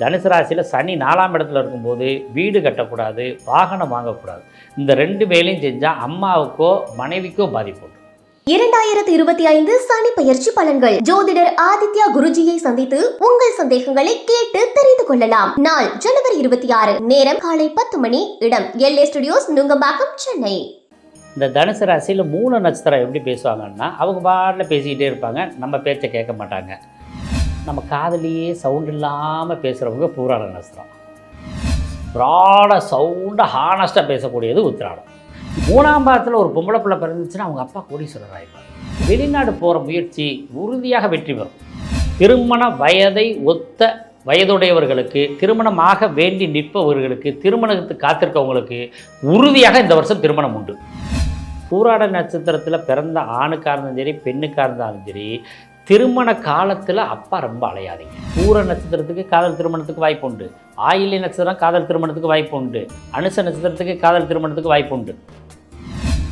தனுசு ராசியில் சனி நாலாம் இடத்துல இருக்கும்போது வீடு கட்டக்கூடாது வாகனம் வாங்கக்கூடாது. இந்த ரெண்டு வேலையும் செஞ்சால் அம்மாவுக்கோ மனைவிக்கோ பாதிப்பு இரண்டாயிரத்தி இருபத்தி ஐந்து சனி பயிற்சி பலன்கள். ஜோதிடர் ஆதித்யா குருஜியை சந்தித்து உங்கள் சந்தேகங்களை கேட்டு தெரிந்து கொள்ளலாம். நாள் ஜனவரி இருபத்தி ஆறு நேரம் காலை பத்து மணி இடம் எல்ஏ ஸ்டுடியோஸ் நுங்கம்பாக்கம் சென்னை. இந்த தனுசு ராசியில் மூல நட்சத்திரம் எப்படி பேசுவாங்கன்னா அவங்க பாட்டில் பேசிக்கிட்டே இருப்பாங்க நம்ம பேச்சை கேட்க மாட்டாங்க. நம்ம காதலியே சவுண்ட் இல்லாமல் பேசுகிறவங்க பூராட நட்சத்திரம். ப்ராடாக சவுண்டாக ஹானஸ்ட்டாக பேசக்கூடியது உத்திராடம். மூணாம் பாதத்தில் ஒரு பொம்பளை பிள்ளை பிறந்துச்சுன்னா அவங்க அப்பா கோடீஸ்வரர் ஆயிடுவார் வெளிநாடு போகிற முயற்சி உறுதியாக வெற்றி பெறும். திருமண வயதை ஒத்த வயதுடையவர்களுக்கு திருமணமாக வேண்டி நிற்பவர்களுக்கு திருமணத்துக்கு காத்திருக்கவங்களுக்கு உறுதியாக இந்த வருஷம் திருமணம் உண்டு. பூராட நட்சத்திரத்தில் பிறந்த ஆணுக்காக இருந்தாலும் சரி பெண்ணுக்காக இருந்தாலும் சரி திருமண காலத்தில் அப்பா ரொம்ப அலையாதீங்க. பூர நட்சத்திரத்துக்கு காதல் திருமணத்துக்கு வாய்ப்பு உண்டு ஆயில்ய நட்சத்திரம் காதல் திருமணத்துக்கு வாய்ப்பு உண்டு அனுச நட்சத்திரத்துக்கு காதல் திருமணத்துக்கு வாய்ப்பு உண்டு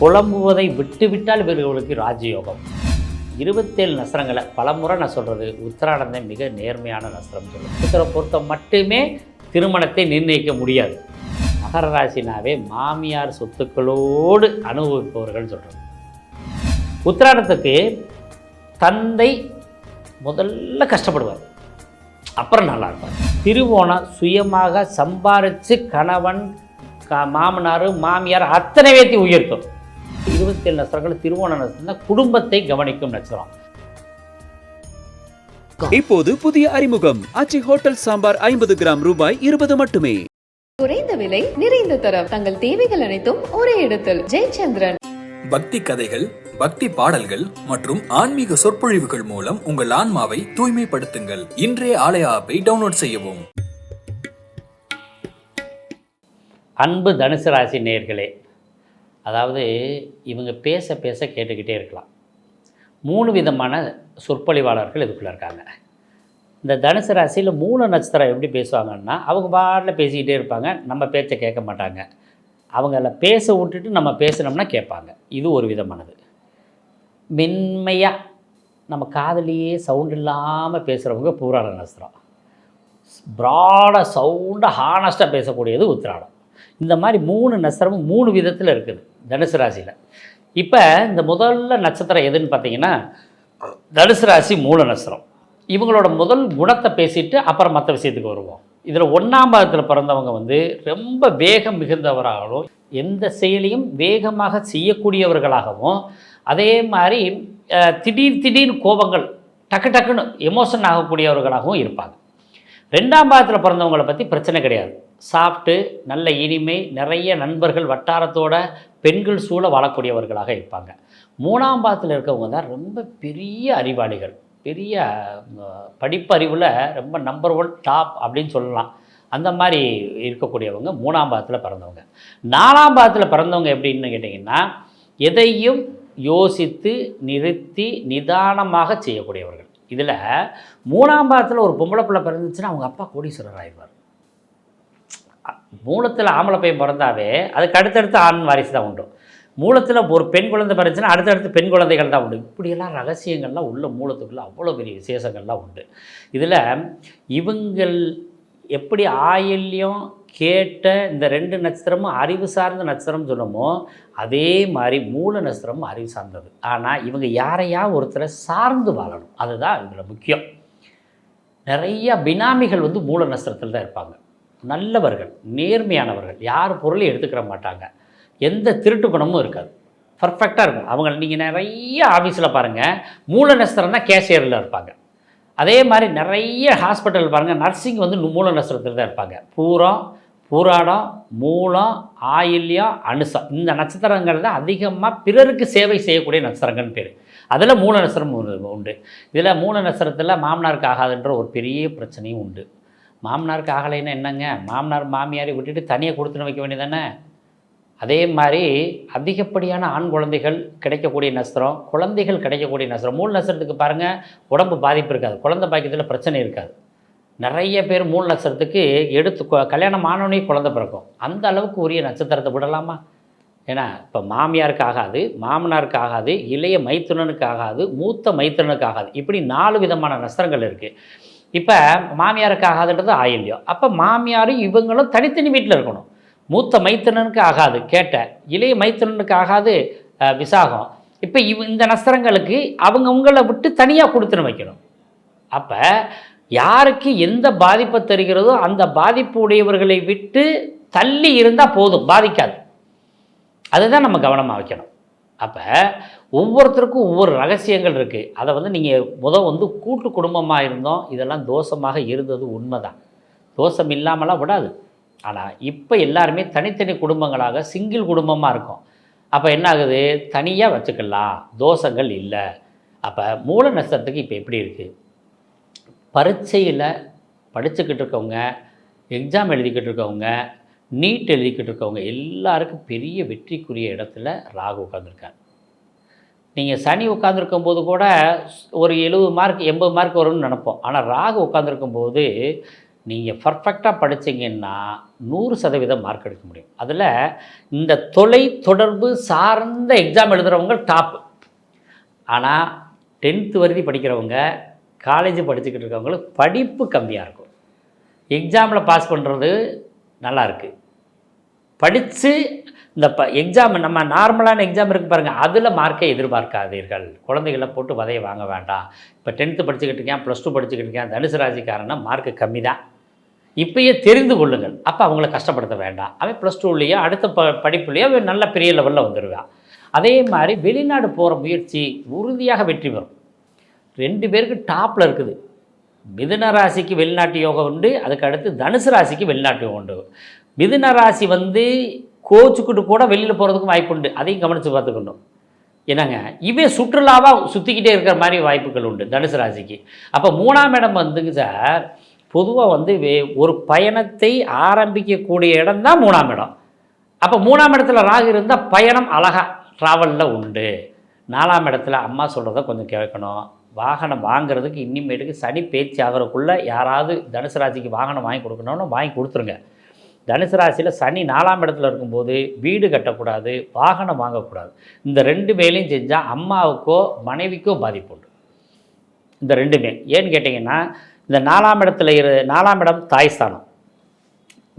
புலம்புவதை விட்டு விட்டால் இவர்களுக்கு ராஜயோகம். இருபத்தேழு நஸ்திரங்களை பலமுறை நான் சொல்கிறது உத்திராடந்தை மிக நேர்மையான நஸ்திரம் சொல்லுவேன் உத்திரை பொறுத்த மட்டுமே திருமணத்தை நிர்ணயிக்க முடியாது. மகர ராசினாவே மாமியார் சொத்துக்களோடு அனுபவிப்பவர்கள் சொல்கிறது உத்திராடத்துக்கு தந்தை முதல்ல கஷ்டப்படுவார். அப்புறம் நல்லா இருப்பார் திருவோணம் சுயமாக சம்பாரித்து கணவன் க மாமனார் மாமியார் அத்தனை பேர்த்தி உயர்த்தும். இருபத்தேழு நட்சத்திரங்கள் திருவோண நட்சத்திரம் குடும்பத்தை கவனிக்கும் நட்சத்திரம். இப்போது புதிய அறிமுகம். ஆச்சி ஹோட்டல் சாம்பார் ஐம்பது கிராம் ரூபாய் இருபது மட்டுமே. குறைந்த விலை நிறைந்த தரம். தங்கள் தேவைகள் அனைத்தும் ஒரே இடத்தில். ஜெயச்சந்திரன். பக்தி கதைகள் பக்தி பாடல்கள் மற்றும் ஆன்மீக சொற்பொழிவுகள் மூலம் உங்கள் ஆன்மாவை தூய்மைப்படுத்துங்கள். இன்றைய ஆலய ஆப்பை டவுன்லோட் செய்யவும். அன்பு தனுசு ராசி நேயர்களே அதாவது இவங்க பேச பேச கேட்டுக்கிட்டே இருக்கலாம். மூணு விதமான சொற்பொழிவாளர்கள் இதுக்குள்ளே இருக்காங்க. இந்த தனுசு ராசியில் மூல நட்சத்திரம் எப்படி பேசுவாங்கன்னா அவங்க பாட்டில் பேசிக்கிட்டே இருப்பாங்க நம்ம பேச்சை கேட்க மாட்டாங்க. அவங்கள பேச விட்டுட்டு நம்ம பேசுனோம்னா கேட்பாங்க. இது ஒரு விதமானது. மென்மையாக நம்ம காதலியே சவுண்ட் இல்லாமல் பேசுகிறவங்க பூராட நட்சத்திரம் ப்ராடாக சவுண்டாக ஹானஸ்ட்டாக பேசக்கூடியது உத்திராடம். இந்த மாதிரி மூணு நட்சத்திரமும் மூணு விதத்தில் இருக்குது தனுசு ராசியில். இப்போ இந்த முதல்ல நட்சத்திரம் எதுன்னு பார்த்தீங்கன்னா தனுசு ராசி மூல நட்சத்திரம். இவங்களோட முதல் குணத்தை பேசிட்டு அப்புறம் மற்ற விஷயத்துக்கு வருவோம். இதில் ஒன்றாம் பாகத்தில் பிறந்தவங்க வந்து ரொம்ப வேகம் மிகுந்தவராகவும் எந்த செயலையும் வேகமாக செய்யக்கூடியவர்களாகவும் அதே மாதிரி திடீர் திடீர் கோபங்கள் டக்கு டக்குன்னு எமோஷன் ஆகக்கூடியவர்களாகவும் இருப்பாங்க. ரெண்டாம் பாகத்தில் பிறந்தவங்களை பற்றி பிரச்சனை கிடையாது. சாப்பிட்டு நல்ல இனிமை நிறைய நண்பர்கள் வட்டாரத்தோட பெண்கள் சூழ வாழக்கூடியவர்களாக இருப்பாங்க. மூணாம் பாகத்தில் இருக்கவங்க தான் ரொம்ப பெரிய அறிவாளிகள். பெரிய படிப்பறிவில் ரொம்ப நம்பர் ஒன் டாப் அப்படின்னு சொல்லலாம். அந்த மாதிரி இருக்கக்கூடியவங்க மூணாம் பாகத்தில் பிறந்தவங்க. நாலாம் பாகத்தில் பிறந்தவங்க எப்படின்னு கேட்டிங்கன்னா எதையும் யோசித்து நிறுத்தி நிதானமாக செய்யக்கூடியவர்கள். இதில் மூணாம் பாகத்தில் ஒரு பொம்பளை பிள்ளை பிறந்துச்சுன்னா அவங்க அப்பா கோடீஸ்வரர் ஆயிடுவார். மூலத்தில் ஆம்பளை பையன் பிறந்தாவே அதுக்கு அடுத்தடுத்து ஆண் வாரிசு தான் உண்டு. மூலத்தில் ஒரு பெண் குழந்தை பிறந்துச்சுன்னா அடுத்தடுத்து பெண் குழந்தைகள் தான் உண்டு. இப்படியெல்லாம் ரகசியங்கள்லாம் உள்ள மூலத்துக்குள்ளே அவ்வளோ பெரிய விசேஷங்கள்லாம் உண்டு. இதில் இவங்கள் எப்படி ஆயில்யம் கேட்ட இந்த ரெண்டு நட்சத்திரமும் அறிவு சார்ந்த நட்சத்திரம் சொன்னமோ அதே மாதிரி மூல நட்சத்திரமும் அறிவு சார்ந்தது. ஆனால் இவங்க யாரையா ஒருத்தரை சார்ந்து வாழணும். அதுதான் இதில் முக்கியம். நிறைய பினாமிகள் வந்து மூல நட்சத்திரத்தில் தான் இருப்பாங்க. நல்லவர்கள் நேர்மையானவர்கள் யார் பொருளையும் எடுத்துக்கிற மாட்டாங்க. எந்த திருட்டு பணமும் இருக்காது. பர்ஃபெக்டாக இருக்கும். அவங்க நீங்கள் நிறைய ஆஃபீஸில் பாருங்கள் மூல நட்சத்திரம் கேஷியரில் இருப்பாங்க. அதே மாதிரி நிறைய ஹாஸ்பிட்டல் பாருங்கள் நர்சிங் வந்து மூல நட்சத்திரத்தில் தான் இருப்பாங்க. பூரம் பூராடம் மூலம் ஆயில்யம் அனுசம் இந்த நட்சத்திரங்கள் தான் அதிகமாக பிறருக்கு சேவை செய்யக்கூடிய நட்சத்திரங்கள்னு பேர். அதில் மூல நட்சத்திரம் ஒன்று உண்டு. இதில் மூல நட்சத்திரத்தில் மாமனாருக்கு ஆகாதுன்ற ஒரு பெரிய பிரச்சனையும் உண்டு. மாமனாருக்கு ஆகலைன்னா என்னங்க? மாமனார் மாமியாரை விட்டுட்டு தனியாக கொடுத்துன்னு வைக்க வேண்டியதானே அதே மாதிரி அதிகப்படியான ஆண் குழந்தைகள் கிடைக்கக்கூடிய நஸ்திரம் குழந்தைகள் கிடைக்கக்கூடிய நஸ்திரம் மூல் நட்சத்திரத்துக்கு பாருங்கள் உடம்பு பாதிப்பு இருக்காது. குழந்தை பாக்கியத்தில் பிரச்சனை இருக்காது. நிறைய பேர் மூல நட்சத்திரத்துக்கு எடுத்து கல்யாணம் ஆனோடனே குழந்தை பிறக்கும். அந்த அளவுக்கு உரிய நட்சத்திரத்தை விடலாமா? ஏன்னா இப்போ மாமியாருக்கு ஆகாது மாமனாருக்கு ஆகாது இளைய மைத்துனனுக்கு ஆகாது மூத்த மைத்துனனுக்கு ஆகாது. இப்படி நாலு விதமான நஸ்திரங்கள் இருக்குது இப்போ மாமியாருக்கு ஆகாதுன்றது ஆயில்யம். அப்போ மாமியாரும் இவங்களும் தனித்தனி வீட்டில் இருக்கணும். மூத்த மைத்தனனுக்கு ஆகாது கேட்ட. இளைய மைத்தனனுக்கு ஆகாது விசாகம். இப்போ இவ் இந்த நஸ்திரங்களுக்கு அவங்கவுங்கள விட்டு தனியாக கொடுத்துன்னு வைக்கணும். அப்போ யாருக்கு எந்த பாதிப்பை தருகிறதோ அந்த பாதிப்பு உடையவர்களை விட்டு தள்ளி இருந்தால் போதும் பாதிக்காது. அதுதான் நம்ம கவனமாக வைக்கணும். அப்போ ஒவ்வொருத்தருக்கும் ஒவ்வொரு ரகசியங்கள் இருக்குது அதை வந்து நீங்கள் முத வந்து கூட்டு குடும்பமாக இருந்தோம் இதெல்லாம் தோஷமாக இருந்தது உண்மைதான். தோஷம் இல்லாமலாம் விடாது. ஆனால் இப்போ எல்லாருமே தனித்தனி குடும்பங்களாக சிங்கிள் குடும்பமாக இருக்கும். அப்போ என்ன ஆகுது தனியாக வச்சுக்கலாம். தோஷங்கள் இல்லை. அப்போ மூல நஷ்டத்துக்கு இப்போ எப்படி இருக்குது பரீட்சையில் படிச்சுக்கிட்டு இருக்கவங்க எக்ஸாம் எழுதிக்கிட்டு இருக்கவங்க நீட் எழுதிக்கிட்டு இருக்கவங்க எல்லாருக்கும் பெரிய வெற்றிக்குரிய இடத்துல ராகு உட்காந்துருக்கார் நீங்கள் சனி உட்காந்துருக்கும் போது கூட ஒரு எழுபது மார்க் எண்பது மார்க் வரும்னு நினைப்போம். ஆனால் ராகு உட்காந்துருக்கும் போது நீங்கள் பர்ஃபெக்டாக படிச்சீங்கன்னா நூறு சதவீதம் மார்க் எடுக்க முடியும். அதில் இந்த தொலை தொடர்பு சார்ந்த எக்ஸாம் எழுதுகிறவங்க டாப்பு ஆனால் டென்த்து வருதி படிக்கிறவங்க காலேஜ் படிச்சுக்கிட்டு இருக்கவங்களுக்கு படிப்பு கம்மியாக இருக்கும். எக்ஸாமில் பாஸ் பண்ணுறது நல்லாயிருக்கு படித்து இந்த ப எக்ஸாம் நம்ம நார்மலான எக்ஸாம் இருக்குது பாருங்கள் அதில் மார்க்கை எதிர்பார்க்காதீர்கள். குழந்தைகளை போட்டு வதையை வாங்க வேண்டாம். இப்போ டென்த்து படிச்சுக்கிட்டு இருக்கேன் ப்ளஸ் டூ படிச்சுக்கிட்டு இருக்கேன் தனுசு ராசிக்காரன்னா மார்க்கு கம்மி தான் இப்பயே தெரிந்து கொள்ளுங்கள். அப்போ அவங்கள கஷ்டப்படுத்த வேண்டாம். அவன் ப்ளஸ் டூலேயோ அடுத்த ப படிப்புலேயோ அவன் நல்ல பெரிய லெவலில் வந்துடுவான் அதே மாதிரி வெளிநாடு போகிற முயற்சி உறுதியாக வெற்றி பெறும். ரெண்டு பேருக்கு டாப்பில் இருக்குது. மிதுன ராசிக்கு வெளிநாட்டு யோகம் உண்டு. அதுக்கு அடுத்து தனுசு ராசிக்கு வெளிநாட்டு யோகம் உண்டு. மிதுன ராசி வந்து கோச்சுக்கிட்டு கூட வெளியில் போகிறதுக்கும் வாய்ப்பு உண்டு. அதையும் கவனித்து பார்த்துக்கணும். என்னங்க? இவன் சுற்றுலாவாக சுற்றிக்கிட்டே இருக்கிற மாதிரி வாய்ப்புகள் உண்டு தனுசு ராசிக்கு. அப்போ மூணாம் இடம் வந்துங்க சார். பொதுவாக வந்து வே- ஒரு பயணத்தை ஆரம்பிக்கக்கூடிய இடம் தான் மூணாம் இடம். அப்போ மூணாம் இடத்துல ராகு இருந்தால் பயணம் அழகா ட்ராவலில் உண்டு. நாலாம் இடத்துல அம்மா சொல்கிறத கொஞ்சம் கேட்கணும். வாகனம் வாங்குறதுக்கு இனிமேட்டுக்கு சனி பேச்சு ஆகிறதுக்குள்ளே யாராவது தனுசு ராசிக்கு வாகனம் வாங்கி கொடுக்கணும்னு வாங்கி கொடுத்துருங்க. தனுசு ராசியில் சனி நாலாம் இடத்துல இருக்கும்போது வீடு கட்டக்கூடாது வாகனம் வாங்கக்கூடாது. இந்த ரெண்டு வேலையும் செஞ்சால் அம்மாவுக்கோ மனைவிக்கோ பாதிப்பு உண்டு. இந்த ரெண்டுமே. ஏன்னு கேட்டிங்கன்னா இந்த நாலாம் இடத்துல இரு நாலாம் இடம் தாய் ஸ்தானம்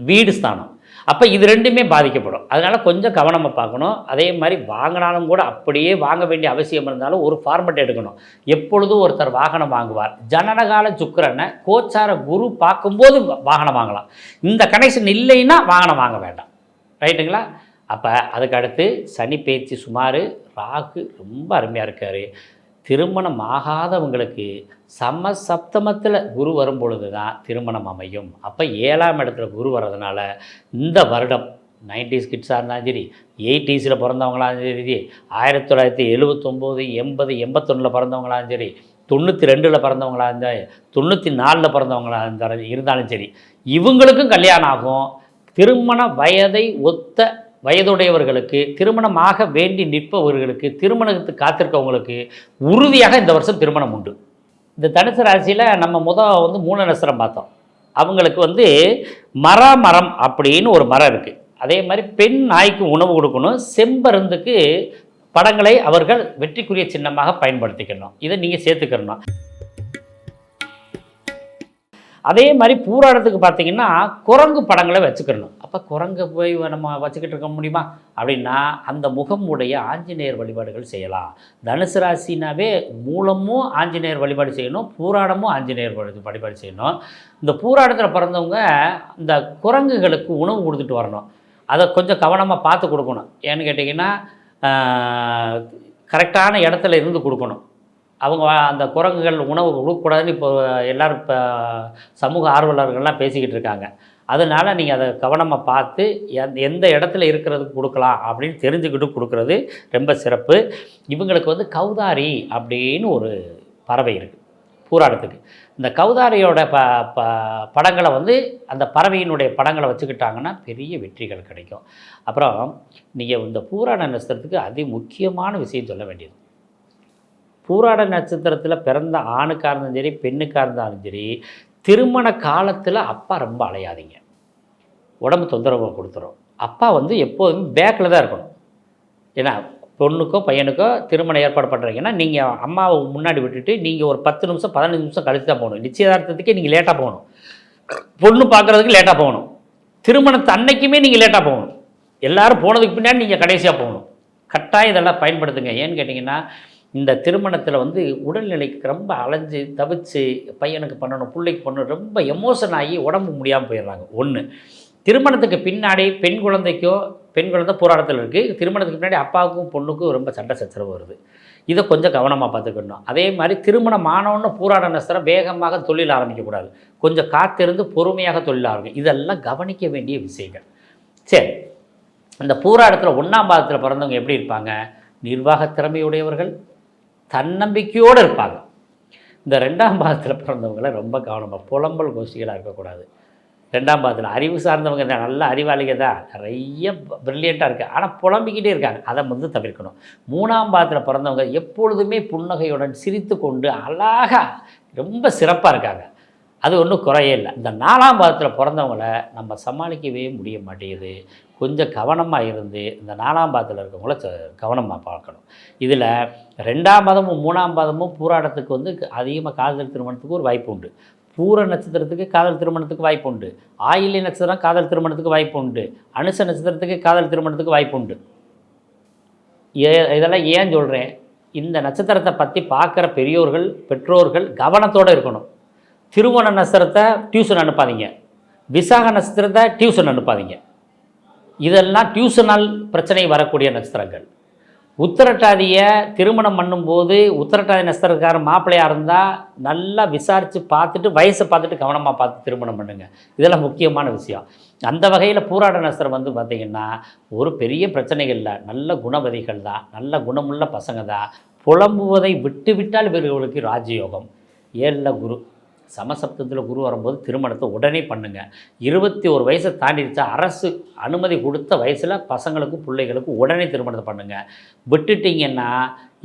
வீடு ஸ்தானம். அப்போ இது ரெண்டுமே பாதிக்கப்படும். அதனால் கொஞ்சம் கவனமாக பார்க்கணும். அதே மாதிரி வாங்கினாலும் கூட அப்படியே வாங்க வேண்டிய அவசியம் இருந்தாலும் ஒரு ஃபார்மெட் எடுக்கணும். எப்பொழுதும் ஒருத்தர் வாகனம் வாங்குவார். ஜனனகால சுக்கரனை கோச்சார குரு பார்க்கும்போது வாகனம் வாங்கலாம். இந்த கனெக்ஷன் இல்லைன்னா வாகனம் வாங்க வேண்டாம். ரைட்டுங்களா அப்போ அதுக்கு அடுத்து சனி பேச்சு சுமார் ராகு ரொம்ப அருமையாக இருக்கார். திருமணம் ஆகாதவங்களுக்கு சம சப்தமத்தில் குரு வரும் பொழுது தான் திருமணம் அமையும். அப்போ ஏழாம் இடத்துல குரு வர்றதுனால இந்த வருடம் நைன்டிஸ் கிட்ஸாக இருந்தாலும் சரி எயிட்டிஸில் பிறந்தவங்களாலும் சரி ஆயிரத்தி தொள்ளாயிரத்தி எழுபத்தொம்போது எண்பது எண்பத்தொன்னில் பிறந்தவங்களாலும் சரி தொண்ணூற்றி ரெண்டில் பிறந்தவங்களாக இருந்தால் தொண்ணூற்றி நாலில் பிறந்தவங்களாக இருந்தாலும் இருந்தாலும் சரி இவங்களுக்கும் கல்யாணம் ஆகும். திருமண வயதை ஒத்த வயதுடையவர்களுக்கு திருமணமாக வேண்டி நிற்பவர்களுக்கு திருமணத்துக்கு காத்திருக்கவங்களுக்கு உறுதியாக இந்த வருஷம் திருமணம் உண்டு. இந்த தனுசு ராசியில் நம்ம முதல் வந்து மூல நட்சத்திரம் பார்த்தோம். அவங்களுக்கு வந்து மரமரம் அப்படின்னு ஒரு மரம் இருக்குது அதே மாதிரி பெண் நாய்க்கு உணவு கொடுக்கணும். செம்பருந்துக்கு படங்களை அவர்கள் வெற்றிக்குரிய சின்னமாக பயன்படுத்திக்கணும். இதை நீங்கள் சேர்த்துக்கணும். அதே மாதிரி பூராடத்துக்கு பார்த்தீங்கன்னா குரங்கு படங்களை வச்சுக்கணும் அப்போ குரங்கு போய் நம்ம வச்சுக்கிட்டு இருக்க முடியுமா? அப்படின்னா அந்த முகமுடைய ஆஞ்சநேயர் வழிபாடுகள் செய்யலாம். தனுசு ராசினாவே மூலமும் ஆஞ்சநேயர் வழிபாடு செய்யணும் பூராடமும் ஆஞ்சநேயர் வழிபாடு செய்யணும். இந்த பூராடத்தில் பிறந்தவங்க இந்த குரங்குகளுக்கு உணவு கொடுத்துட்டு வரணும். அதை கொஞ்சம் கவனமாக பார்த்து கொடுக்கணும். ஏன்னு கேட்டிங்கன்னா கரெக்டான இடத்துல இருந்து கொடுக்கணும். அவங்க அந்த குரங்குகள் உணவு கொடுக்கக்கூடாதுன்னு இப்போ எல்லாரும் இப்போ சமூக ஆர்வலர்கள்லாம் பேசிக்கிட்டு இருக்காங்க. அதனால் நீங்கள் அதை கவனமாக பார்த்து எந்த எந்த இடத்துல இருக்கிறதுக்கு கொடுக்கலாம் அப்படின்னு தெரிஞ்சுக்கிட்டு கொடுக்குறது ரொம்ப சிறப்பு. இவங்களுக்கு வந்து கௌதாரி அப்படின்னு ஒரு பறவை இருக்குது பூராடத்துக்கு. இந்த கௌதாரியோட ப ப படங்களை வந்து அந்த பறவையினுடைய படங்களை வச்சுக்கிட்டாங்கன்னா பெரிய வெற்றிகள் கிடைக்கும். அப்புறம் நீங்கள் இந்த பூராட நட்சத்திரத்துக்கு அதி முக்கியமான விஷயம் சொல்ல வேண்டியது. பூராட நட்சத்திரத்தில் பிறந்த ஆணுக்காக இருந்தாலும் சரி பெண்ணுக்காக இருந்தாலும் சரி திருமண காலத்தில் அப்பா ரொம்ப அலையாதீங்க. உடம்பு தொந்தரவு கொடுத்துரும். அப்பா வந்து எப்போதுமே பேக்கில் தான் இருக்கணும். ஏன்னா பொண்ணுக்கோ பையனுக்கோ திருமணம் ஏற்பாடு பண்ணுறீங்கன்னா நீங்கள் அம்மாவை முன்னாடி விட்டுட்டு நீங்கள் ஒரு பத்து நிமிஷம் பதினஞ்சு நிமிஷம் கழித்து தான் போகணும். நிச்சயதார்த்தத்துக்கே நீங்கள் லேட்டாக போகணும். பொண்ணு பார்க்குறதுக்கு லேட்டாக போகணும். திருமணத்து அன்னைக்குமே நீங்கள் லேட்டாக போகணும். எல்லாரும் போனதுக்கு பின்னாடி நீங்கள் கடைசியாக போகணும். கட்டாயம் இதெல்லாம் பயன்படுத்துங்க. ஏன்னு கேட்டிங்கன்னா இந்த திருமணத்தில் வந்து உடல்நிலைக்கு ரொம்ப அலைஞ்சு தவிச்சு பையனுக்கு பண்ணணும் பிள்ளைக்கு பண்ணணும் ரொம்ப எமோஷன் ஆகி உடம்பு முடியாமல் போயிடுறாங்க. ஒன்று திருமணத்துக்கு பின்னாடி பெண் குழந்தைக்கோ பெண் குழந்தை போராட்டத்தில் இருக்குது திருமணத்துக்கு பின்னாடி அப்பாவுக்கும் பொண்ணுக்கும் ரொம்ப சண்டை சச்சரவு வருது. இதை கொஞ்சம் கவனமாக பார்த்துக்கணும். அதே மாதிரி திருமணம் ஆனவுன்னு பூராட நஸ்திரம் வேகமாக தொழில் ஆரம்பிக்கக்கூடாது. கொஞ்சம் காத்திருந்து பொறுமையாக தொழில் ஆரம்பிக்கும் இதெல்லாம் கவனிக்க வேண்டிய விஷயங்கள். சரி இந்த பூராடத்தில் ஒன்றாம் பாதத்தில் பிறந்தவங்க எப்படி இருப்பாங்க? நிர்வாக திறமையுடையவர்கள் தன்னம்பிக்கையோடு இருப்பாங்க. இந்த ரெண்டாம் பாதத்தில் பிறந்தவங்கள ரொம்ப கவனமாக புலம்பல் கோஷ்டிகளாக இருக்கக்கூடாது. ரெண்டாம் பாதத்தில் அறிவு சார்ந்தவங்க தான் நல்ல அறிவாளிக தான். நிறைய ப்ரில்லியண்ட்டாக இருக்குது ஆனால் புலம்பிக்கிட்டே இருக்காங்க. அதை வந்து தவிர்க்கணும். மூணாம் பாதத்தில் பிறந்தவங்க எப்பொழுதுமே புன்னகையுடன் சிரித்து கொண்டு அழகாக ரொம்ப சிறப்பாக இருக்காங்க. அது ஒன்றும் குறையே இல்லை. இந்த நாலாம் பாதத்தில் பிறந்தவங்கள நம்ம சமாளிக்கவே முடிய மாட்டேங்குது. கொஞ்சம் கவனமாக இருந்து இந்த நாலாம் பாதத்தில் இருக்கவங்கள கவனமாக பார்க்கணும். இதில் ரெண்டாம் பாதமும் மூணாம் பாதமும் பூராடத்துக்கு வந்து அதிகமாக காதல் திருமணத்துக்கு ஒரு வாய்ப்பு உண்டு. பூர நட்சத்திரத்துக்கு காதல் திருமணத்துக்கு வாய்ப்பு உண்டு. ஆயில்ய நட்சத்திரம் காதல் திருமணத்துக்கு வாய்ப்பு உண்டு. அனுச நட்சத்திரத்துக்கு காதல் திருமணத்துக்கு வாய்ப்பு உண்டு. ஏ இதெல்லாம் ஏன் சொல்கிறேன் இந்த நட்சத்திரத்தை பற்றி பார்க்குற பெரியோர்கள் பெற்றோர்கள் கவனத்தோடு இருக்கணும். திருவோண நட்சத்திரத்தை டியூஷன் அனுப்பாதீங்க. விசாக நட்சத்திரத்தை டியூஷன் அனுப்பாதீங்க. இதெல்லாம் டியூஷனால் பிரச்சனை வரக்கூடிய நட்சத்திரங்கள். உத்தரட்டாதியை திருமணம் பண்ணும்போது உத்திரட்டாதி நட்சத்திரக்காரன் மாப்பிள்ளையாக இருந்தால் நல்லா விசாரித்து பார்த்துட்டு வயசை பார்த்துட்டு கவனமாக பார்த்து திருமணம் பண்ணுங்கள் இதெல்லாம் முக்கியமான விஷயம். அந்த வகையில் பூராட நட்சத்திரம் வந்து பார்த்திங்கன்னா ஒரு பெரிய பிரச்சனைகள் இல்லை. நல்ல குணவதிகள் தான். நல்ல குணமுள்ள பசங்க தான். புலம்புவதை விட்டு விட்டால் இவர்களுக்கு ராஜயோகம். ஏழில் குரு. சமசப்தத்தில் குரு வரும்போது திருமணத்தை உடனே பண்ணுங்க. இருபத்தி ஒரு வயசை தாண்டிடுச்சா அரசு அனுமதி கொடுத்த வயசில் பசங்களுக்கும் பிள்ளைகளுக்கும் உடனே திருமணத்தை பண்ணுங்கள் விட்டுட்டிங்கன்னா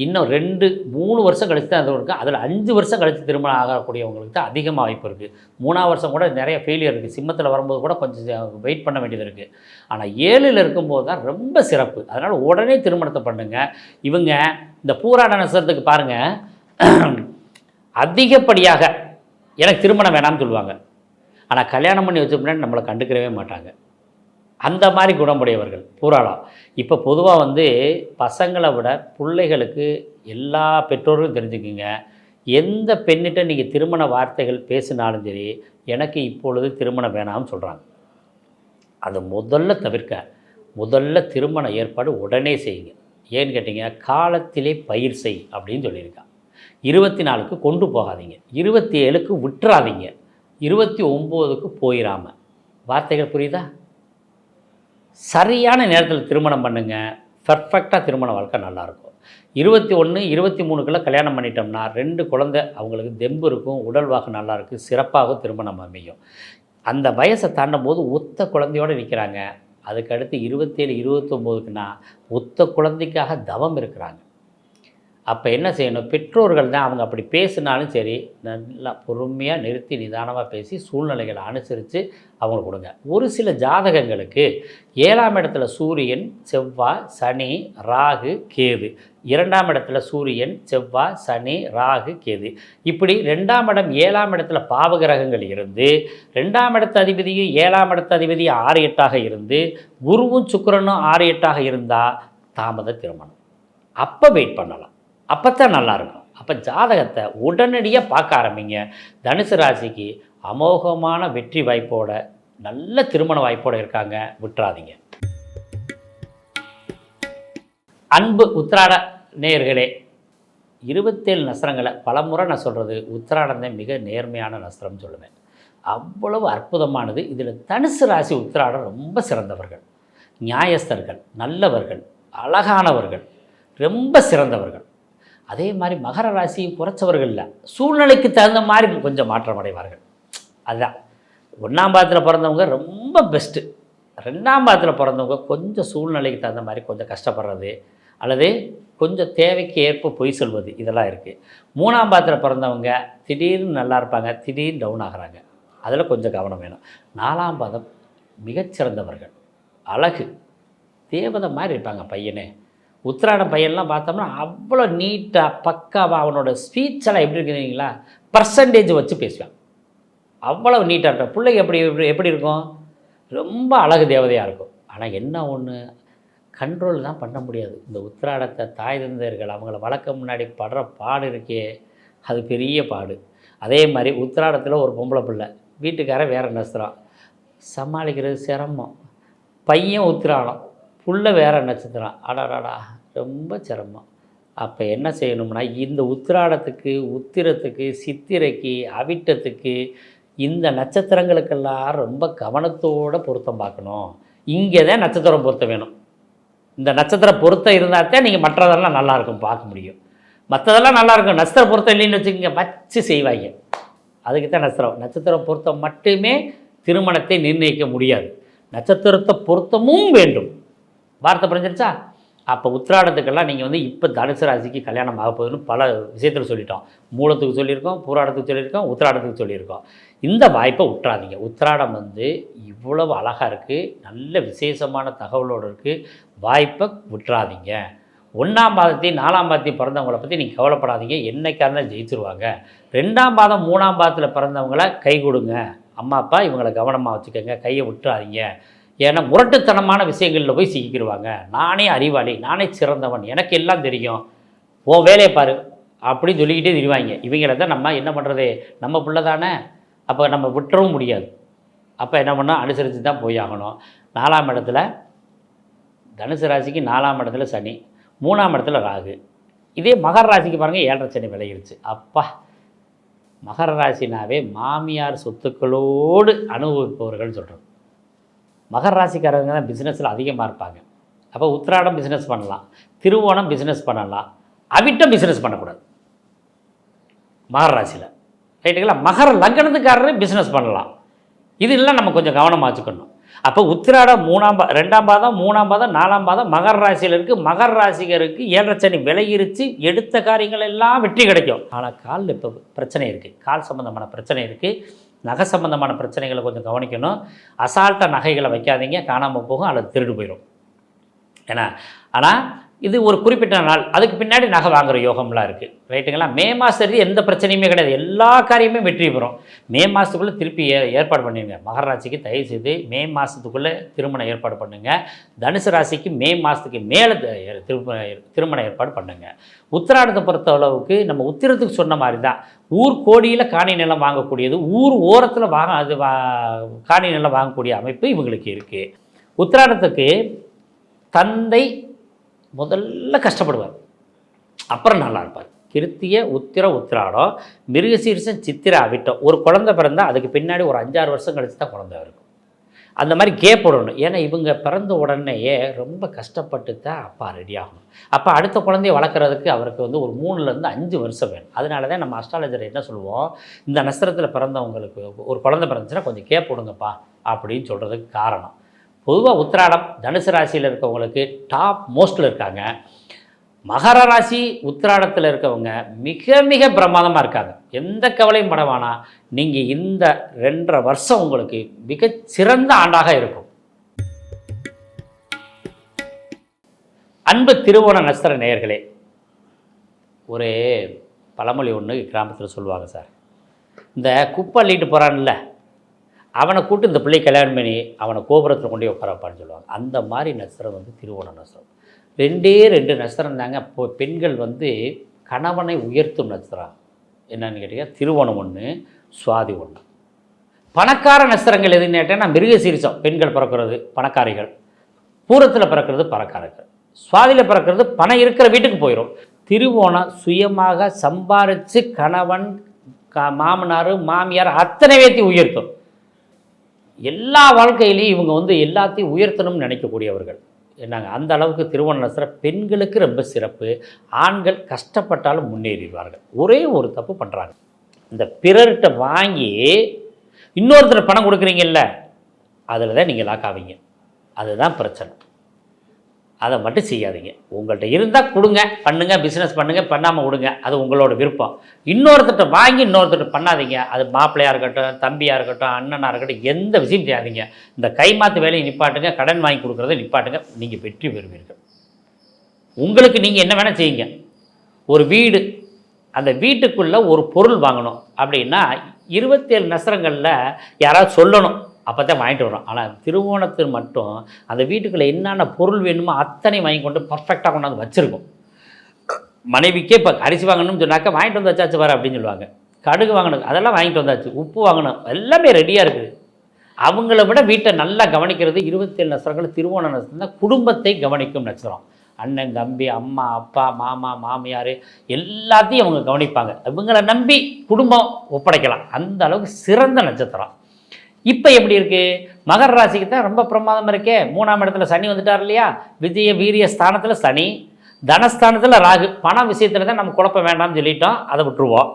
இன்னும் ரெண்டு மூணு வருஷம் கழித்து தான் அது அதில் அஞ்சு வருஷம் கழித்து திருமணம் ஆகக்கூடியவங்களுக்கு தான் அதிகமாக வாய்ப்பு இருக்குது மூணாவது வருஷம் கூட நிறைய ஃபெயிலியர் இருக்குது சிம்மத்தில் வரும்போது கூட கொஞ்சம் வெயிட் பண்ண வேண்டியது இருக்குது ஆனால் ஏழில் இருக்கும்போது தான் ரொம்ப சிறப்பு. அதனால் உடனே திருமணத்தை பண்ணுங்கள் இவங்க இந்த பூராட நட்சத்திரத்துக்கு பாருங்கள் அதிகப்படியாக எனக்கு திருமணம் வேணாம்னு சொல்லுவாங்க. ஆனால் கல்யாணம் பண்ணி வச்ச பின்னாடி நம்மளை கண்டுக்கிறவே மாட்டாங்க. அந்த மாதிரி குணமுடையவர்கள் பூராளம் இப்போ பொதுவாக வந்து பசங்களை விட பிள்ளைகளுக்கு எல்லா பெற்றோர்களும் தெரிஞ்சுக்குங்க. எந்த பெண்ணிட்ட நீங்கள் திருமண வார்த்தைகள் பேசினாலும் சரி எனக்கு இப்பொழுது திருமணம் வேணாம்னு சொல்கிறாங்க அதை முதல்ல தவிர்க்க முதல்ல திருமண ஏற்பாடு உடனே செய்யுங்க. ஏன்னு கேட்டிங்க காலத்திலே பயிர் செய் அப்படின்னு சொல்லியிருக்கான் இருபத்தி நாலுக்கு கொண்டு போகாதீங்க. இருபத்தி ஏழுக்கு விட்டுறாதீங்க. இருபத்தி ஒம்போதுக்கு போயிடாம வார்த்தைகள் புரியுதா? சரியான நேரத்தில் திருமணம் பண்ணுங்கள் பர்ஃபெக்டாக திருமண வாழ்க்கை நல்லாயிருக்கும் இருபத்தி ஒன்று இருபத்தி மூணுக்குள்ளே கல்யாணம் பண்ணிட்டோம்னா ரெண்டு குழந்தை அவங்களுக்கு தெம்பு இருக்கும் உடல் வாக்கு நல்லா சிறப்பாக திருமணம் அமையும். அந்த வயசை தாண்டும் போது ஒத்த குழந்தையோடு நிற்கிறாங்க அதுக்கடுத்து இருபத்தேழு இருபத்தொம்போதுக்குன்னா ஒத்த குழந்தைக்காக தவம் இருக்கிறாங்க. அப்போ என்ன செய்யணும்? பெற்றோர்கள் தான் அவங்க அப்படி பேசினாலும் சரி நல்லா பொறுமையாக நிறுத்தி நிதானமாக பேசி சூழ்நிலைகளை அனுசரித்து அவங்களுக்கு கொடுங்க. ஒரு சில ஜாதகங்களுக்கு ஏழாம் இடத்துல சூரியன் செவ்வாய் சனி ராகு கேது. இரண்டாம் இடத்துல சூரியன் செவ்வாய் சனி ராகு கேது. இப்படி ரெண்டாம் இடம் ஏழாம் இடத்துல பாவகிரகங்கள் இருந்து ரெண்டாம் இடத்து அதிபதியும் ஏழாம் இடத்து அதிபதியும் ஆறு எட்டாக இருந்து குருவும் சுக்கரனும் ஆறு எட்டாக இருந்தால் தாமத திருமணம். அப்போ வெயிட் பண்ணலாம். அப்போ தான் நல்லாயிருக்கும். அப்போ ஜாதகத்தை உடனடியாக பார்க்க ஆரம்பிங்க. தனுசு ராசிக்கு அமோகமான வெற்றி வாய்ப்போட நல்ல திருமண வாய்ப்போடு இருக்காங்க. விட்டுறாதீங்க. அன்பு உத்திராட நேயர்களே இருபத்தேழு நஸ்திரங்களை பலமுறை நான் சொல்கிறது உத்திராடந்தே மிக நேர்மையான நஸ்திரம்னு சொல்லுவேன். அவ்வளவு அற்புதமானது. இதில் தனுசு ராசி உத்திராடம் ரொம்ப சிறந்தவர்கள். நியாயஸ்தர்கள் நல்லவர்கள் அழகானவர்கள் ரொம்ப சிறந்தவர்கள். அதே மாதிரி மகர ராசி குறைச்சவர்கள் இல்லை சூழ்நிலைக்கு தகுந்த மாதிரி கொஞ்சம் மாற்றம் அடைவார்கள். அதுதான். ஒன்றாம் பாதத்தில் பிறந்தவங்க ரொம்ப பெஸ்ட்டு ரெண்டாம் பாதத்தில் பிறந்தவங்க கொஞ்சம் சூழ்நிலைக்கு தகுந்த மாதிரி கொஞ்சம் கஷ்டப்படுறது அல்லது கொஞ்சம் தேவைக்கு ஏற்ப பொய் சொல்வது இதெல்லாம் இருக்குது மூணாம் பாதத்தில் பிறந்தவங்க திடீர்னு நல்லா இருப்பாங்க திடீர்னு டவுன் ஆகிறாங்க. அதில் கொஞ்சம் கவனம் வேணும். நாலாம் பாதம் மிகச்சிறந்தவர்கள். அழகு. தேவதை மாதிரி இருப்பாங்க பையனே. உத்திராடம் பையன்லாம் பார்த்தோம்னா அவ்வளோ நீட்டாக பக்காவாக அவனோட ஸ்பீச் எல்லாம் எப்படி இருக்குதுங்களா பர்சன்டேஜ் வச்சு பேசுவான். அவ்வளோ நீட்டாக இருப்பான். பிள்ளைங்க எப்படி எப்படி எப்படி இருக்கும்? ரொம்ப அழகு தேவதையாக இருக்கும். ஆனால் என்ன ஒன்று கண்ட்ரோல் தான் பண்ண முடியாது. இந்த உத்திராடத்தை தாய் தந்தையர்கள் அவங்கள வளர்க்க முன்னாடி படுற பாடு இருக்கே. அது பெரிய பாடு. அதே மாதிரி உத்திராடத்தில் ஒரு பொம்பளை பிள்ளை. வீட்டுக்காரன் வேறு நட்சத்திரம் சமாளிக்கிறது சிரமம். பையன் உத்திராடம். புள்ள வேறு நட்சத்திரம். அடாடாடா ரொம்ப சிரமம். அப்போ என்ன செய்யணும்னா இந்த உத்திராடத்துக்கு உத்திரத்துக்கு சித்திரைக்கு அவிட்டத்துக்கு இந்த நட்சத்திரங்களுக்கெல்லாம் ரொம்ப கவனத்தோடு பொருத்தம் பார்க்கணும். இங்கே தான் நட்சத்திரம் பொருத்தம் வேணும். இந்த நட்சத்திர பொருத்தம் இருந்தால் தான் நீங்கள் மற்றதெல்லாம் நல்லாயிருக்கும் பார்க்க முடியும். மற்றதெல்லாம் நல்லாயிருக்கும் நட்சத்திர பொருத்தம் இல்லைன்னு வச்சுக்கோங்க வச்சு செய்வாங்க. அதுக்கு தான் நட்சத்திரம். நட்சத்திர பொருத்தம் மட்டுமே திருமணத்தை நிர்ணயிக்க முடியாது. நட்சத்திரத்தை பொருத்தமும் வேண்டும். வார்த்தை புரிஞ்சிருச்சா? அப்போ உத்திராடத்துக்கெல்லாம் நீங்கள் வந்து இப்போ தனுசு ராசிக்கு கல்யாணம் ஆக போகுதுன்னு பல விஷயத்தில் சொல்லிட்டோம். மூலத்துக்கு சொல்லியிருக்கோம் பூராடத்துக்கு சொல்லியிருக்கோம் உத்திராடத்துக்கு சொல்லியிருக்கோம். இந்த வாய்ப்பை விட்றாதீங்க உத்திராடம் வந்து இவ்வளவு அழகாக இருக்குது நல்ல விசேஷமான தகவலோடு இருக்குது வாய்ப்பை விட்றாதீங்க ஒன்றாம் பாதத்தையும் நாலாம் பாதத்தையும் பிறந்தவங்கள பற்றி நீங்கள் கவலைப்படாதீங்க. என்னைக்காக இருந்தால் ஜெயிச்சிருவாங்க. ரெண்டாம் பாதம் மூணாம் பாதத்தில் பிறந்தவங்கள கை கொடுங்க. அம்மா அப்பா இவங்களை கவனமாக வச்சுக்கோங்க. கையை விட்டுறாதீங்க. ஏன்னா முரட்டுத்தனமான விஷயங்களில் போய் சிக்கிக்கிடுவாங்க நானே அறிவாளி நானே சிறந்தவன் எனக்கு எல்லாம் தெரியும். உன் வேலையை பாரு அப்படின்னு சொல்லிக்கிட்டே திரிவாங்க. இவங்கள தான் நம்ம என்ன பண்ணுறது நம்ம பிள்ளை தானே அப்போ நம்ம விட்டுறவும் முடியாது. அப்போ என்ன பண்ணோம் அனுசரித்து தான் போய் ஆகணும். நாலாம் இடத்துல தனுசு ராசிக்கு நாலாம் இடத்துல சனி மூணாம் இடத்துல ராகு. இதே மகர ராசிக்கு பாருங்கள் ஏழரை சனி விளையிருச்சு அப்பா! மகர ராசினாவே மாமியார் சொத்துக்களோடு அனுபவிப்பவர்கள் சொல்கிறோம் மகர ராசிக்காரங்க தான் பிஸ்னஸில் அதிகமாக இருப்பாங்க. அப்போ உத்திராடம் பிஸ்னஸ் பண்ணலாம். திருவோணம் பிஸ்னஸ் பண்ணலாம். அவிட்டம் பிஸ்னஸ் பண்ணக்கூடாது. மகர ராசியில். ரைட்டுங்களா மகர லக்னத்துக்காரரே பிஸ்னஸ் பண்ணலாம். இது இல்லை நம்ம கொஞ்சம் கவனமாக வச்சுக்கணும். அப்போ உத்திராடம் மூணாம் பா ரெண்டாம் பாதம் மூணாம் பாதம் நாலாம் பாதம் மகர ராசியில் இருக்குது மகர ராசிகருக்கு ஏழரை சனி விலையிருச்சு எடுத்த காரியங்கள் எல்லாம் வெற்றி கிடைக்கும். ஆனால் காலில் இப்போ பிரச்சனை இருக்குது கால் சம்மந்தமான பிரச்சனை இருக்குது நகை சம்மந்தமான பிரச்சனைகளை கொஞ்சம் கவனிக்கணும். அசால்ட்டாக நகைகளை வைக்காதீங்க காணாமல் போகும் அல்லது திருடு போயிடும் ஏன்னா ஆனால் இது ஒரு குறிப்பிட்ட நாள். அதுக்கு பின்னாடி நகை வாங்குகிற யோகம்லாம் இருக்குது ரைட்டுங்களா? மே மாதத்துக்கு எந்த பிரச்சனையுமே கிடையாது. எல்லா காரியமே வெற்றி பெறும். மே மாதத்துக்குள்ளே திருப்பி ஏ ஏற்பாடு பண்ணிடுங்க. மகர ராசிக்கு தயவு செய்து மே மாதத்துக்குள்ளே திருமணம் ஏற்பாடு பண்ணுங்கள் தனுசு ராசிக்கு மே மாதத்துக்கு மேலே திருமண திருமண ஏற்பாடு பண்ணுங்கள் உத்திராடத்தை பொறுத்த அளவுக்கு நம்ம உத்திரத்துக்கு சொன்ன மாதிரி தான் ஊர் கோடியில் காணி நிலம் வாங்கக்கூடியது ஊர் ஓரத்தில் வாங்க அது வா காணி நிலம் வாங்கக்கூடிய அமைப்பு இவங்களுக்கு இருக்குது உத்திராடத்துக்கு தந்தை முதல்ல கஷ்டப்படுவார். அப்புறம் நல்லா இருப்பார். கிருத்திய உத்திர உத்திராடம் மிருகசீரிசம் சித்திர அவிட்டம். ஒரு குழந்தை பிறந்தா அதுக்கு பின்னாடி ஒரு அஞ்சாறு வருஷம் கழிச்சு தான் குழந்தை இருக்கும். அந்த மாதிரி கேப் விடணும். ஏன்னா இவங்க பிறந்த உடனேயே ரொம்ப கஷ்டப்பட்டு தான் அப்பா ரெடி ஆகணும். அப்போ அடுத்த குழந்தைய வளர்க்குறதுக்கு அவருக்கு வந்து ஒரு மூணுலேருந்து அஞ்சு வருஷம் வேணும். அதனால தான் நம்ம அஸ்ட்ராலஜர் என்ன சொல்லுவோம்? இந்த நஸ்திரத்தில் பிறந்தவங்களுக்கு ஒரு குழந்தை பிறந்துச்சுன்னா கொஞ்சம் கேப் விடுங்கப்பா அப்படின்னு சொல்கிறதுக்கு காரணம். பொதுவாக உத்திராடம் தனுசு ராசியில் இருக்கவங்களுக்கு டாப் மோஸ்ட்டில் இருக்காங்க. மகர ராசி உத்திராடத்தில் இருக்கவங்க மிக மிக பிரமாதமாக இருக்காங்க. எந்த கவலையும் படவானா நீங்கள் இந்த ரெண்டரை வருஷம் உங்களுக்கு மிக சிறந்த ஆண்டாக இருக்கும். அன்பு திருவோண நஸ்திர நேயர்களே ஒரு பழமொழி ஒன்று கிராமத்தில் சொல்லுவாங்க சார். இந்த குப்பை அள்ளிட்டு போகிறான்ல அவனை கூட்டு இந்த பிள்ளை கல்யாணம் பண்ணி அவனை கோபுரத்தில் கொண்டு போய் உட்காரப்பான்னு சொல்லுவாங்க. அந்த மாதிரி நஸ்திரம் வந்து திருவோண நஸ்திரம் ரெண்டே ரெண்டு நஸ்திரம் தாங்க. இப்போ பெண்கள் வந்து கணவனை உயர்த்தும் நஸ்திரம் என்னன்னு கேட்டீங்கன்னா திருவோணம் ஒன்று சுவாதி ஒன்று பணக்கார நஸ்திரங்கள் எதுன்னு கேட்டேன்னா மிருகசீரிசம். பெண்கள் பிறக்கிறது பணக்காரிகள். பூரத்தில் பிறக்கிறது பணக்காரர்கள். சுவாதியில் பிறக்கிறது பணம் இருக்கிற வீட்டுக்கு போயிடும் திருவோணம் சுயமாக சம்பாரித்து கணவன் க மாமனார் மாமியார் அத்தனை பேர்த்தையும் உயர்த்தும். எல்லா வாழ்க்கையிலையும் இவங்க வந்து எல்லாத்தையும் உயர்த்தணும்னு நினைக்கக்கூடியவர்கள். என்னங்க அந்த அளவுக்கு திருவோண பெண்களுக்கு ரொம்ப சிறப்பு. ஆண்கள் கஷ்டப்பட்டாலும் முன்னேறிடுவார்கள். ஒரே ஒரு தப்பு பண்ணுறாங்க இந்த பிறர்கிட்ட வாங்கி இன்னொருத்தர் பணம் கொடுக்குறீங்கல்ல அதில் தான் நீங்கள் லாக் ஆவீங்க. அதுதான் பிரச்சனை. அதை மட்டும் செய்யாதீங்க. உங்கள்கிட்ட இருந்தால் கொடுங்க பண்ணுங்கள் பிஸ்னஸ் பண்ணுங்கள் பண்ணாமல் விடுங்க. அது உங்களோட விருப்பம். இன்னொருத்தட்ட வாங்கி இன்னொருத்தர்கிட்ட பண்ணாதீங்க. அது மாப்பிள்ளையாக இருக்கட்டும் தம்பியாக இருக்கட்டும் அண்ணனாக இருக்கட்டும் எந்த விஷயம் செய்யாதீங்க. இந்த கைமாத்து வேலையை நிப்பாட்டுங்க கடன் வாங்கி கொடுக்குறத நிப்பாட்டுங்க. நீங்கள் வெற்றி பெறுவீர்கள். உங்களுக்கு நீங்கள் என்ன வேணால் செய்யுங்க. ஒரு வீடு அந்த வீட்டுக்குள்ளே ஒரு பொருள் வாங்கணும் அப்படின்னா இருபத்தேழு நசரங்களில் யாராவது சொல்லணும். அப்போ தான் வாங்கிட்டு வரோம் ஆனால் திருவோணத்தில் மட்டும் அந்த வீட்டுக்குள்ளே என்னென்ன பொருள் வேணுமோ அத்தனை வாங்கி கொண்டு பர்ஃபெக்டாக கொண்டாந்து வச்சுருக்கோம். மனைவிக்கே இப்போ அரிசி வாங்கணும்னு சொன்னாக்கா வாங்கிட்டு வந்து வச்சாச்சு வர அப்படின்னு சொல்லுவாங்க. கடுகு வாங்கணும் அதெல்லாம் வாங்கிட்டு வந்தாச்சு. உப்பு வாங்கணும் எல்லாமே ரெடியாக இருக்குது. அவங்கள விட வீட்டை நல்லா கவனிக்கிறது இருபத்தேழு நட்சத்திரங்கள் திருவோண நட்சத்திரம் தான் குடும்பத்தை கவனிக்கும் நட்சத்திரம். அண்ணன் தம்பி அம்மா அப்பா மாமா மாமியார் எல்லாத்தையும் அவங்க கவனிப்பாங்க. இவங்களை நம்பி குடும்பம் ஒப்படைக்கலாம். அந்த அளவுக்கு சிறந்த நட்சத்திரம். இப்போ எப்படி இருக்குது மகர ராசிக்கு தான் ரொம்ப பிரமாதம் இருக்கே. மூணாம் இடத்துல சனி வந்துட்டார் இல்லையா? விஜய வீரிய ஸ்தானத்தில் சனி. தனஸ்தானத்தில் ராகு. பண விஷயத்தில் தான் நம்ம குழப்பம் வேண்டாம்னு சொல்லிட்டோம். அதை விட்டுருவோம்.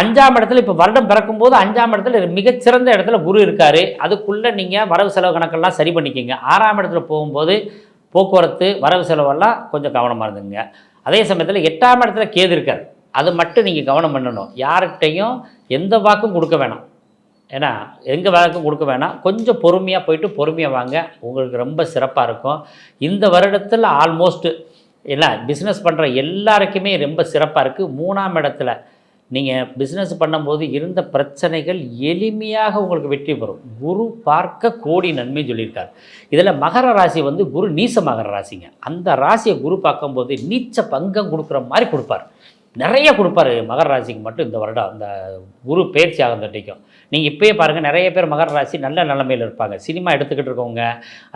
அஞ்சாம் இடத்துல இப்போ வருடம் பிறக்கும்போது அஞ்சாம் இடத்துல மிகச்சிறந்த இடத்துல குரு இருக்கார். அதுக்குள்ளே நீங்கள் வரவு செலவு கணக்கெல்லாம் சரி பண்ணிக்கிங்க. ஆறாம் இடத்துல போகும்போது போக்குவரத்து வரவு செலவெல்லாம் கொஞ்சம் கவனமாக இருந்துங்க. அதே சமயத்தில் எட்டாம் இடத்துல கேது இருக்கார். அது மட்டும் நீங்கள் கவனம் பண்ணணும். யார்கிட்டையும் எந்த வாக்கும் கொடுக்க வேணாம். ஏன்னா எங்கே வேலைக்கும் கொடுக்க வேணாம். கொஞ்சம் பொறுமையாக போயிட்டு பொறுமையாக வாங்க. உங்களுக்கு ரொம்ப சிறப்பாக இருக்கும். இந்த வருடத்தில் ஆல்மோஸ்ட்டு என்ன பிஸ்னஸ் பண்ணுற எல்லாருக்குமே ரொம்ப சிறப்பாக இருக்குது மூணாம் இடத்துல நீங்கள் பிஸ்னஸ் பண்ணும்போது இருந்த பிரச்சனைகள் எளிமையாக உங்களுக்கு வெற்றி பெறும். குரு பார்க்க கோடி நன்மை சொல்லியிருக்கார். இதில் மகர ராசி வந்து குரு நீச மகர ராசிங்க. அந்த ராசியை குரு பார்க்கும்போது நீச்ச பங்கம் கொடுக்குற மாதிரி கொடுப்பார். நிறைய கொடுப்பாரு மகர ராசிக்கு மட்டும் இந்த வருடம் அந்த குரு பயிற்சி தட்டிக்கும் நீங்கள் இப்போயே பாருங்கள் நிறைய பேர் மகர ராசி நல்ல நிலமையில் இருப்பாங்க. சினிமா எடுத்துக்கிட்டு இருக்கவங்க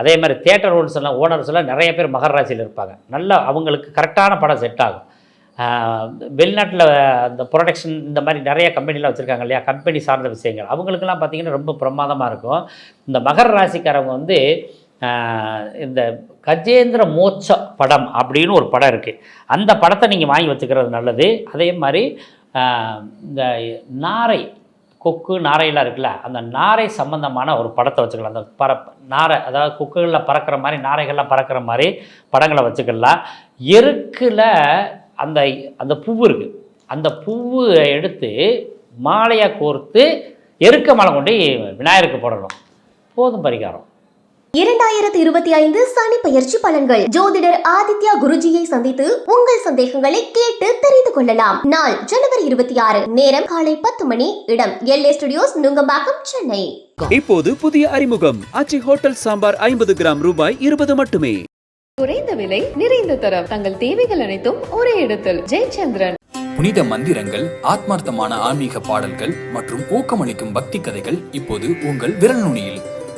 அதே மாதிரி தேட்டர் ஓனர்ஸ் எல்லாம் ஓனர்ஸ் எல்லாம் நிறைய பேர் மகர ராசியில் இருப்பாங்க. நல்லா அவங்களுக்கு கரெக்டான படம் செட் ஆகும். வெளிநாட்டில் இந்த ப்ரொடக்ஷன் இந்த மாதிரி நிறைய கம்பெனிலாம் வச்சுருக்காங்க இல்லையா? கம்பெனி சார்ந்த விஷயங்கள். அவங்களுக்கெல்லாம் பார்த்திங்கன்னா ரொம்ப பிரமாதமாக இருக்கும். இந்த மகர ராசிக்காரவங்க வந்து இந்த கஜேந்திர மோட்ச படம் அப்படின்னு ஒரு படம் இருக்குது அந்த படத்தை நீங்கள் வாங்கி வச்சுக்கிறது நல்லது. அதே மாதிரி இந்த நாரை கொக்கு நாரையெல்லாம் இருக்குல்ல அந்த நாரை சம்பந்தமான ஒரு படத்தை வச்சுக்கலாம். அந்த பற நாரை அதாவது கொக்குகளில் பறக்கிற மாதிரி நாரைகள்லாம் பறக்கிற மாதிரி படங்களை வச்சுக்கலாம். எருக்கில் அந்த அந்த பூவு இருக்குது அந்த பூவு எடுத்து மாலையாக கோர்த்து எருக்க மாலை கொண்டு விநாயகருக்கு போடணும். போதும் பரிகாரம். இரண்டாயிரத்தி இருபத்தி ஐந்து சனி பயிற்சி பலன்கள். ஜோதிடர் ஆதித்யா குருஜியை சந்தித்து உங்கள் சந்தேகங்களை கேட்டு தெரிந்து கொள்ளலாம். நாள் ஜனவரி இருபத்தி ஆறு நேரம் காலை பத்து மணி இடம் எல்ஏ ஸ்டுடியோஸ் நுங்கம்பாக்கம் சென்னை. இப்போது புதிய அறிமுகம். ஆச்சி ஹோட்டல் சாம்பார் ஐம்பது கிராம் ரூபாய் இருபது மட்டுமே. குறைந்த விலை நிறைந்த தரம். தங்கள் தேவைகள் அனைத்தும் ஒரே இடத்தில். ஜெயச்சந்திரன். புனித மந்திரங்கள் ஆத்மார்த்தமான ஆன்மீக பாடல்கள் மற்றும் ஊக்கமளிக்கும் பக்தி கதைகள் இப்போது உங்கள் விரல் நுனியில்.